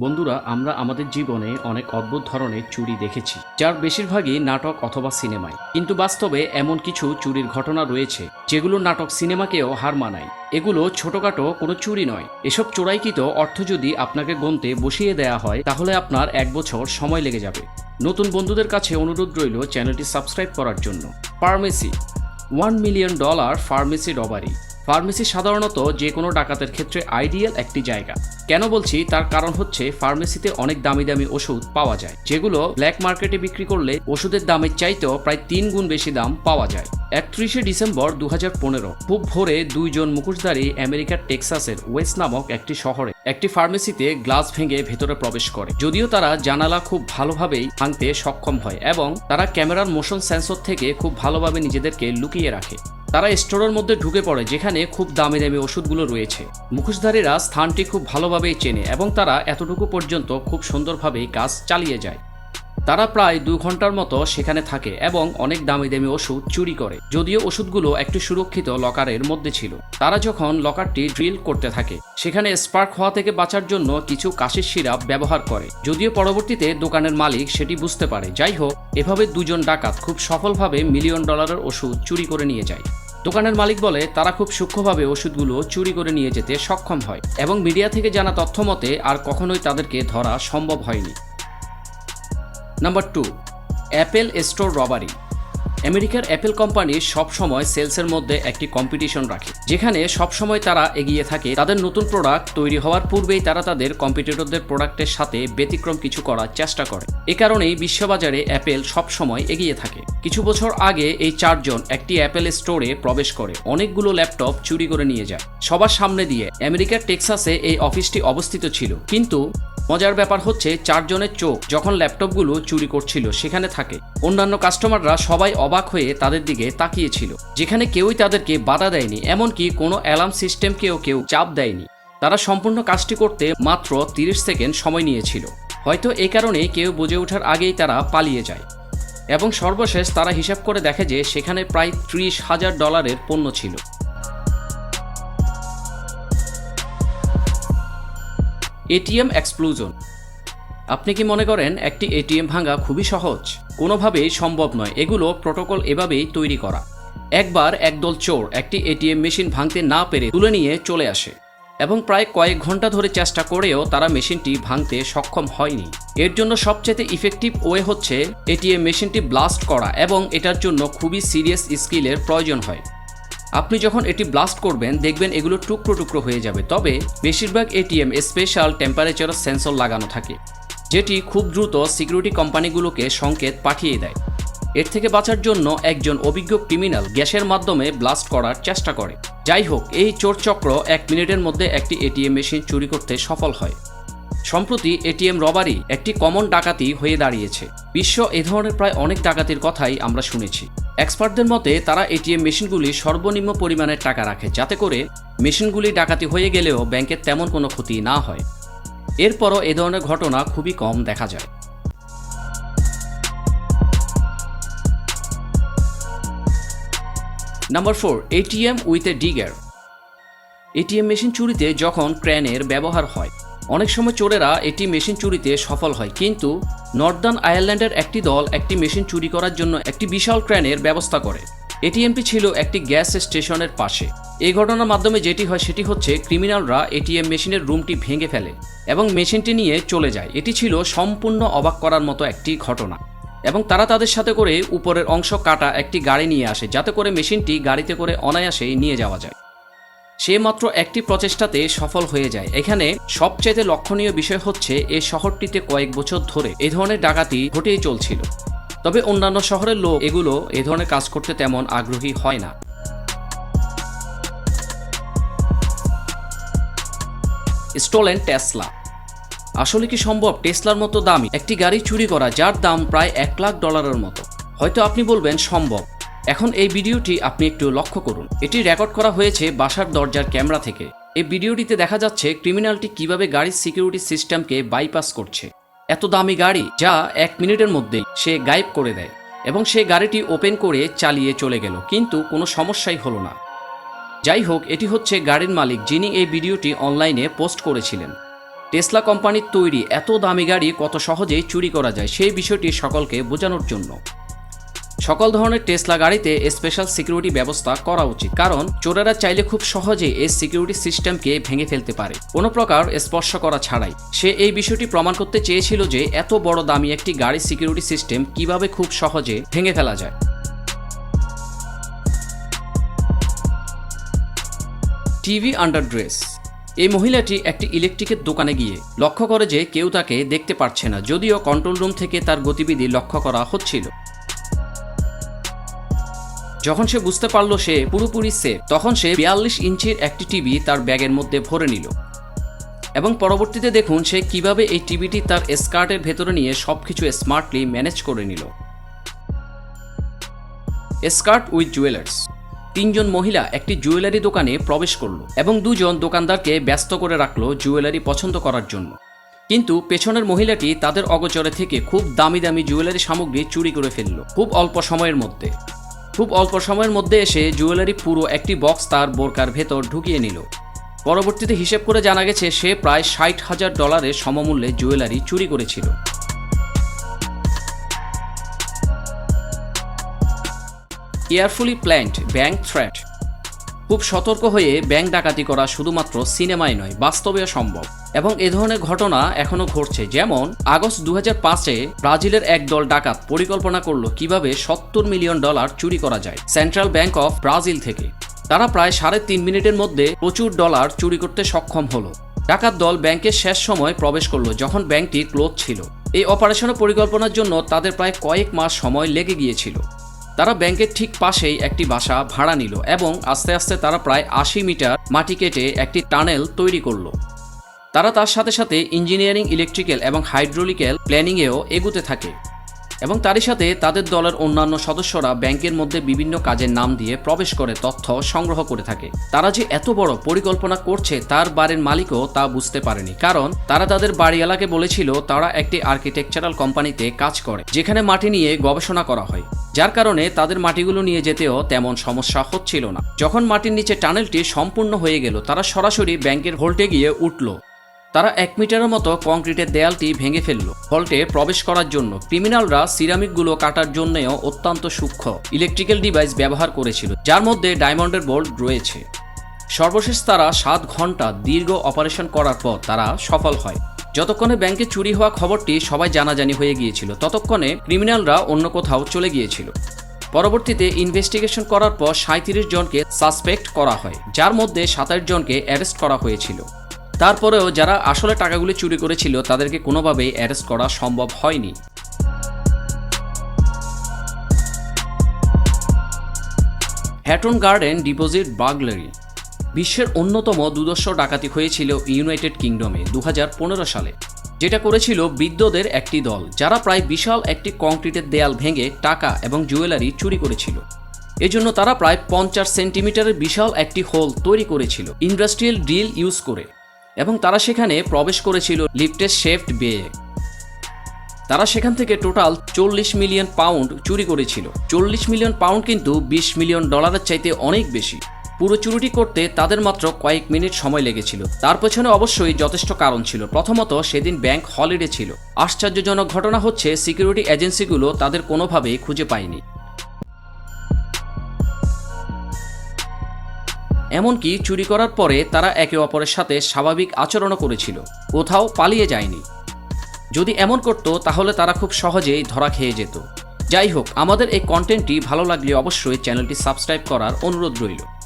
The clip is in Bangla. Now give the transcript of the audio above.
বন্ধুরা, আমরা আমাদের জীবনে অনেক অদ্ভুত ধরনের চুরি দেখেছি, যার বেশিরভাগই নাটক অথবা সিনেমায়। কিন্তু বাস্তবে এমন কিছু চুরির ঘটনা রয়েছে, যেগুলো নাটক সিনেমাকেও হার মানায়। এগুলো ছোটখাটো কোনো চুরি নয়। এসব চোরাইকৃত অর্থ যদি আপনাকে গন্তে বসিয়ে দেয়া হয়, তাহলে আপনার এক বছর সময় লেগে যাবে। নতুন বন্ধুদের কাছে অনুরোধ রইল চ্যানেলটি সাবস্ক্রাইব করার জন্য। Pharmacy. One million dollar pharmacy robbery. Pharmacy সাধারণত যে কোনো ডাকাতের ক্ষেত্রে আইডিয়াল একটি জায়গা। কেন বলছি? তার কারণ হচ্ছে ফার্মেসিতে অনেক দামি দামি ওষুধ পাওয়া যায়, যেগুলো ব্ল্যাক মার্কেটে বিক্রি করলে ওষুধের দামের চাইতেও প্রায় তিন গুণ বেশি দাম পাওয়া যায়। একত্রিশে ডিসেম্বর দুহাজার পনেরো, খুব ভোরে দুইজন মুখোশধারী আমেরিকার টেক্সাসের ওয়েস্ট নামক একটি শহরে একটি ফার্মেসিতে গ্লাস ভেঙে ভেতরে প্রবেশ করে। যদিও তারা জানালা খুব ভালোভাবেই ভাঙতে সক্ষম হয় এবং তারা ক্যামেরার মোশন সেন্সর থেকে খুব ভালোভাবে নিজেদেরকে লুকিয়ে রাখে। তারা স্টোরের মধ্যে ঢুকে পড়ে, যেখানে খুব দামি দামি ওষুধগুলো রয়েছে। মুখোশধারীরা স্থানটি খুব ভালোভাবেই চেনে এবং তারা এতটুকু পর্যন্ত খুব সুন্দরভাবেই কাজ চালিয়ে যায়। তারা প্রায় দু ঘণ্টার মতো সেখানে থাকে এবং অনেক দামি দামি ওষুধ চুরি করে, যদিও ওষুধগুলো একটি সুরক্ষিত লকারের মধ্যে ছিল। তারা যখন লকারটি ড্রিল করতে থাকে, সেখানে স্পার্ক হওয়া থেকে বাঁচার জন্য কিছু কাশির সিরাপ ব্যবহার করে। যদিও পরবর্তীতে দোকানের মালিক সেটি বুঝতে পারে, যাই হোক, এভাবে দুজন ডাকাত খুব সফলভাবে মিলিয়ন ডলারের ওষুধ চুরি করে নিয়ে যায়। দোকানের মালিক বলে, তারা খুব সূক্ষ্মভাবে ওষুধগুলো চুরি করে নিয়ে যেতে সক্ষম হয় এবং মিডিয়া থেকে জানা তথ্য মতে আর কখনোই তাদেরকে ধরা সম্ভব হয়নি। Number two, Apple store robbery. আমেরিকার অ্যাপেল কোম্পানি সবসময় সেলসের মধ্যে একটি কম্পিটিশন রাখে, যেখানে সবসময় তারা এগিয়ে থাকে। তাদের নতুন প্রোডাক্ট তৈরি হওয়ার পূর্বেই তারা তাদের কম্পিটিটরদের প্রোডাক্টের সাথে ব্যতিক্রম কিছু করার চেষ্টা করে। এ কারণেই বিশ্ববাজারে অ্যাপেল সবসময় এগিয়ে থাকে। কিছু বছর আগে এই চারজন একটি অ্যাপেল স্টোরে প্রবেশ করে। অনেকগুলো ল্যাপটপ চুরি করে নিয়ে যায়। সবার সামনে দিয়ে আমেরিকার টেক্সাসে এই অফিসটি অবস্থিত ছিল। কিন্তু মজার ব্যাপার হচ্ছে চারজনের চোখ যখন ল্যাপটপগুলো চুরি করছিল, সেখানে থাকে। অন্যান্য কাস্টমাররা সবাই অবাক হয়ে তাদের দিকে তাকিয়েছিল। যেখানে কেউই তাদেরকে বাধা দেয়নি, এমনকি কোনো অ্যালার্ম সিস্টেমকেও কেউ চাপ দেয়নি। তারা সম্পূর্ণ কাজটি করতে মাত্র তিরিশ সেকেন্ড সময় নিয়েছিল। হয়তো এ কারণে কেউ বুঝে ওঠার আগেই তারা পালিয়ে যায়। এবং সর্বশেষ তারা হিসাব করে দেখে যে সেখানে প্রায় ত্রিশ হাজার ডলারের পণ্য ছিল। ATM explosion. আপনি কি মনে করেন একটি এটিএম ভাঙা খুবই সহজ? কোনোভাবেই সম্ভব নয়। এগুলো প্রোটোকল এভাবেই তৈরি করা। একবার একদল চোর একটি এটিএম মেশিন ভাঙতে না পেরে তুলে নিয়ে চলে আসে এবং প্রায় কয়েক ঘণ্টা ধরে চেষ্টা করেও তারা মেশিনটি ভাঙতে সক্ষম হয়নি। এর জন্য সবচেয়ে ইফেক্টিভ ওয়ে হচ্ছে এটিএম মেশিনটি ব্লাস্ট করা এবং এটার জন্য খুবই সিরিয়াস স্কিলের প্রয়োজন হয়। আপনি যখন এটি ব্লাস্ট করবেন, দেখবেন এগুলো টুকরো টুকরো হয়ে যাবে। তবে বেশিরভাগ এটিএম স্পেশাল টেম্পারেচার সেন্সর লাগানো থাকে, যেটি খুব দ্রুত সিকিউরিটি কোম্পানিগুলোকে সংকেত পাঠিয়ে দেয়। এর থেকে বাঁচার জন্য একজন অভিজ্ঞ ক্রিমিনাল গ্যাসের মাধ্যমে ব্লাস্ট করার চেষ্টা করে। যাই হোক, এই চোরচক্র এক মিনিটের মধ্যে একটি এটিএম মেশিন চুরি করতে সফল হয়। সম্প্রতি এটিএম রবারি একটি কমন ডাকাতি হয়ে দাঁড়িয়েছে। বিশ্ব এ ধরনের প্রায় অনেক ডাকাতির কথাই আমরা শুনেছি। এক্সপার্টদের মতে, তারা এটিএম মেশিনগুলি সর্বনিম্ন পরিমাণের টাকা রাখে, যাতে করে মেশিনগুলি ডাকাতি হয়ে গেলেও ব্যাংকের তেমন কোনো ক্ষতি না হয়। এরপরও এ ধরনের ঘটনা খুবই কম দেখা যায়। Number four, ATM with a digger. ATM machine চুরিতে যখন ক্র্যানের ব্যবহার হয় অনেক সময় চোরেরা এটি মেশিন চুরিতে সফল হয়, কিন্তু নর্দার্ন আয়ারল্যান্ডের একটি দল একটি মেশিন চুরি করার জন্য একটি বিশাল ক্রেনের ব্যবস্থা করে। এটিএমটি ছিল একটি গ্যাস স্টেশনের পাশে। এই ঘটনার মাধ্যমে যেটি হয় সেটি হচ্ছে, ক্রিমিনালরা এটিএম মেশিনের রুমটি ভেঙে ফেলে এবং মেশিনটি নিয়ে চলে যায়। এটি ছিল সম্পূর্ণ অবাক করার মতো একটি ঘটনা এবং তারা তাদের সাথে করে উপরের অংশ কাটা একটি গাড়ি নিয়ে আসে, যাতে করে মেশিনটি গাড়িতে করে অনায়াসেই নিয়ে যাওয়া যায়। সে মাত্র একটি প্রচেষ্টাতে সফল হয়ে যায়। এখানে সবচেয়ে লক্ষণীয় বিষয় হচ্ছে, এ শহরটিতে কয়েক বছর ধরে এ ধরনের ডাকাতি ঘটেই চলছিল। তবে অন্যান্য শহরের লোক এগুলো এ ধরনের কাজ করতে তেমন আগ্রহী হয় না। Stolen Tesla. আসলে কি সম্ভব? টেসলার মতো দামি। একটি গাড়ি চুরি করা, যার দাম প্রায় এক লাখ ডলারের মতো। হয়তো আপনি বলবেন, সম্ভব। এখন এই ভিডিওটি আপনি একটু লক্ষ্য করুন। এটি রেকর্ড করা হয়েছে বাসার দরজার ক্যামেরা থেকে। এই ভিডিওটিতে দেখা যাচ্ছে ক্রিমিনালটি কীভাবে গাড়ির সিকিউরিটি সিস্টেমকে বাইপাস করছে। এত দামি গাড়ি যা এক মিনিটের মধ্যেই সে গায়েব করে দেয় এবং সে গাড়িটি ওপেন করে চালিয়ে চলে গেল, কিন্তু কোনো সমস্যাই হলো না। যাই হোক, এটি হচ্ছে গাড়ির মালিক যিনি এই ভিডিওটি অনলাইনে পোস্ট করেছিলেন। টেসলা কোম্পানির তৈরি এত দামি গাড়ি কত সহজেই চুরি করা যায় সেই বিষয়টি সকলকে বোঝানোর জন্য। সকল ধরনের টেসলা গাড়িতে স্পেশাল সিকিউরিটি ব্যবস্থা করা উচিত। কারণ, চোরেরা চাইলে খুব সহজে এই সিকিউরিটি সিস্টেমকে ভেঙে ফেলতে পারে। কোনো প্রকার স্পর্শ করা ছাড়াই। সে এই বিষয়টি প্রমাণ করতে চেয়েছিল যে, এত বড় দামি একটি গাড়ির সিকিউরিটি সিস্টেম কীভাবে খুব সহজে ভেঙে ফেলা যায়। টিভি আন্ডার ড্রেস এই মহিলাটি একটি ইলেকট্রিকের দোকানে গিয়ে লক্ষ্য করে যে কেউ তাকে দেখতে পারছে না, যদিও কন্ট্রোল রুম থেকে তার গতিবিধি লক্ষ্য করা হচ্ছিল। যখন সে বুঝতে পারল সে পুরোপুরি সেফ তখন সে বিয়াল্লিশ ইঞ্চির একটি টিভি তার ব্যাগের মধ্যে ভরে নিল। এবং পরবর্তীতে দেখুন সে কীভাবে এই টিভিটি তার স্কার্টের ভেতরে নিয়ে সবকিছু স্মার্টলি ম্যানেজ করে নিল। স্কার্ট উইথ জুয়েলার্স তিনজন মহিলা একটি জুয়েলারি দোকানে প্রবেশ করল এবং দুজন দোকানদারকে ব্যস্ত করে রাখল জুয়েলারি পছন্দ করার জন্য। কিন্তু পেছনের মহিলাটি তাদের অগচরে থেকে খুব দামি দামি জুয়েলারি সামগ্রী চুরি করে ফেলল, খুব অল্প সময়ের মধ্যে। খুব অল্প সময়ের মধ্যে এসে জুয়েলারি পুরো একটি বক্স তার বোরকার ভেতর ঢুকিয়ে নিল। পরবর্তীতে হিসেব করে জানা গেছে, সে প্রায় ষাট হাজার ডলারের সমমূল্যে জুয়েলারি চুরি করেছিল। Carefully planned, bank threat. খুব সতর্ক হয়ে ব্যাংক ডাকাতি করা শুধুমাত্র সিনেমায় নয়, বাস্তবেও সম্ভব। এবং এ ধরনের ঘটনা এখনও ঘটছে। যেমন, আগস্ট দু পাঁচে ব্রাজিলের এক দল ডাকাত পরিকল্পনা করল কীভাবে সত্তর মিলিয়ন ডলার চুরি করা যায় সেন্ট্রাল ব্যাংক অফ ব্রাজিল থেকে। তারা প্রায় সাড়ে তিন মিনিটের মধ্যে প্রচুর ডলার চুরি করতে সক্ষম হলো। ডাকাত দল ব্যাংকের শেষ সময় প্রবেশ করল যখন ব্যাংকটি ক্লোজ ছিল। এই অপারেশনের পরিকল্পনার জন্য তাদের প্রায় কয়েক মাস সময় লেগে গিয়েছিল। তারা ব্যাংকের ঠিক পাশেই একটি বাসা ভাড়া নিল এবং আস্তে আস্তে তারা প্রায় আশি মিটার মাটি কেটে একটি টানেল তৈরি করল। তারা তার সাথে সাথে ইঞ্জিনিয়ারিং, ইলেকট্রিক্যাল এবং হাইড্রোলিক্যাল প্ল্যানিংয়েও এগুতে থাকে। এবং তারই সাথে তাদের দলের অন্যান্য সদস্যরা ব্যাংকের মধ্যে বিভিন্ন কাজের নাম দিয়ে প্রবেশ করে তথ্য সংগ্রহ করে থাকে। তারা যে এত বড় পরিকল্পনা করছে তার বাড়ির মালিকও তা বুঝতে পারেনি। কারণ তারা তাদের বাড়িওয়ালাকে বলেছিল তারা একটি আর্কিটেকচারাল কোম্পানিতে কাজ করে, যেখানে মাটি নিয়ে গবেষণা করা হয়। যার কারণে তাদের মাটিগুলো নিয়ে যেতেও তেমন সমস্যা হচ্ছিল না। যখন মাটির নিচে টানেলটি সম্পূর্ণ হয়ে গেল, তারা সরাসরি ব্যাংকের ভোল্টে গিয়ে উঠল। তারা এক মিটারের মতো কংক্রিটের দেয়ালটি ভেঙে ফেলল। ভল্টে প্রবেশ করার জন্য ক্রিমিনালরা সিরামিকগুলো কাটার জন্যও অত্যন্ত সূক্ষ্ম ইলেকট্রিক্যাল ডিভাইস ব্যবহার করেছিল, যার মধ্যে ডায়মন্ডের বোল্ট রয়েছে। সর্বশেষ তারা সাত ঘণ্টা দীর্ঘ অপারেশন করার পর তারা সফল হয়। যতক্ষণে ব্যাংকে চুরি হওয়া খবরটি সবাই জানাজানি হয়ে গিয়েছিল, ততক্ষণে ক্রিমিনালরা অন্য কোথাও চলে গিয়েছিল। পরবর্তীতে ইনভেস্টিগেশন করার পর সাঁত্রিশ জনকে সাসপেক্ট করা হয়, যার মধ্যে সাতাশ জনকে অ্যারেস্ট করা হয়েছিল। তারপরেও যারা আসলে টাকাগুলি চুরি করেছিল, তাদেরকে কোনোভাবেই অ্যারেস্ট করা সম্ভব হয়নি। Hatton Garden deposit burglary. বিশ্বের অন্যতম দুদর্শ ডাকাতি হয়েছিল ইউনাইটেড কিংডমে দু হাজার পনেরো সালে, যেটা করেছিল বৃদ্ধদের একটি দল, যারা প্রায় বিশাল একটি কংক্রিটের দেয়াল ভেঙে টাকা এবং জুয়েলারি চুরি করেছিল। এজন্য তারা প্রায় পঞ্চাশ সেন্টিমিটারের বিশাল একটি হোল তৈরি করেছিল, ইন্ডাস্ট্রিয়াল ড্রিল ইউজ করে। এবং তারা সেখানে প্রবেশ করেছিল লিফটের শেফট বেয়ে। তারা সেখান থেকে টোটাল চল্লিশ মিলিয়ন পাউন্ড চুরি করেছিল। চল্লিশ মিলিয়ন পাউন্ড কিন্তু বিশ মিলিয়ন ডলারের চাইতে অনেক বেশি। পুরো চুরিটি করতে তাদের মাত্র কয়েক মিনিট সময় লেগেছিল। তার পেছনে অবশ্যই যথেষ্ট কারণ ছিল। প্রথমত, সেদিন ব্যাংক হলিডে ছিল। আশ্চর্যজনক ঘটনা হচ্ছে, সিকিউরিটি এজেন্সিগুলো তাদের কোনোভাবেই খুঁজে পায়নি। এমনকি চুরি করার পরে তারা একে অপরের সাথে স্বাভাবিক আচরণও করেছিল। কোথাও পালিয়ে যায়নি। যদি এমন করত, তাহলে তারা খুব সহজেই ধরা খেয়ে যেত। যাই হোক, আমাদের এই কন্টেন্টটি ভালো লাগলে অবশ্যই চ্যানেলটি সাবস্ক্রাইব করার অনুরোধ রইল।